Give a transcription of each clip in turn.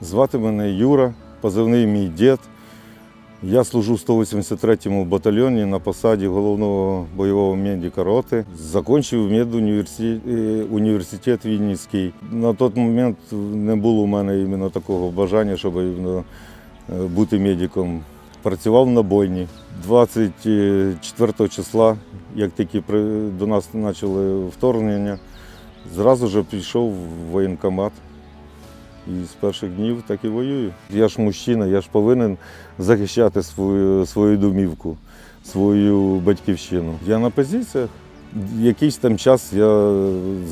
Звати мене Юра, позивний мій дід. Я служу в 183-му батальйоні на посаді головного бойового медика роти. Закінчив медуніверситет Вінницький. На той момент не було у мене іменно такого бажання, щоб е, бути медиком. Працював на бойні. 24 числа, як тільки до нас почали вторгнення, зразу ж пішов в воєнкомат. І з перших днів так і воюю. Я ж мужчина, я ж повинен захищати свою, свою домівку, свою батьківщину. Я на позиціях. Якийсь там час я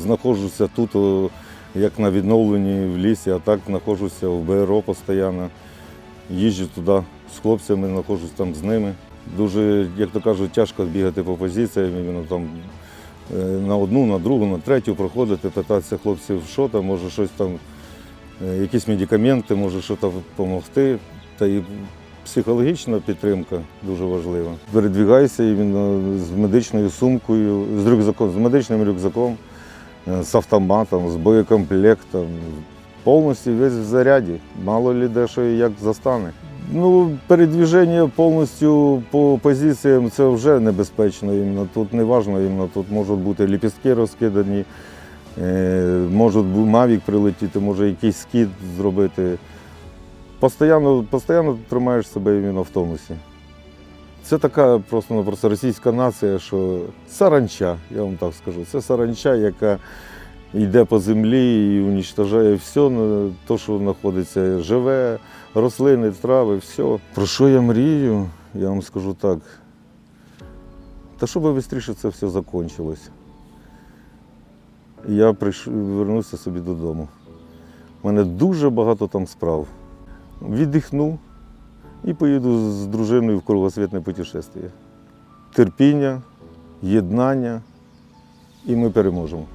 знаходжуся тут, як на відновленні в лісі, а так знаходжуся в БРО постійно. Їжджу туди з хлопцями, знаходжусь там з ними. Дуже, як то кажуть, тяжко бігати по позиціям, іменно там е, на одну, на другу, на третю проходити, питатися хлопців, що там, може щось там якісь медикаменти, може щось допомогти. Та і психологічна підтримка дуже важлива. Передвігаюся іменно з медичною сумкою, з рюкзаком, з медичним рюкзаком, е, з автоматом, з боєкомплектом. Повністю весь в заряді. Мало лі де що як застане. Ну, передвіження повністю по позиціям це вже небезпечно. Іменно тут не важливо, іменно тут можуть бути ліпістки розкидані, е, може мавік прилетіти, може якийсь скид зробити. Постоянно, постоянно тримаєш себе іменно в тонусі. Це така просто-напросто російська нація, що саранча, я вам так скажу. Це саранча, яка йде по землі і унічтожає все, на- то, що знаходиться живе, рослини, трави, все. Про що я мрію? Я вам скажу так. Та щоб швидше це все закінчилось. Я прийшов, вернувся собі додому. У мене дуже багато там справ. Віддихну і поїду з дружиною в кругосвітне путешествие. Терпіння, єднання, і ми переможемо.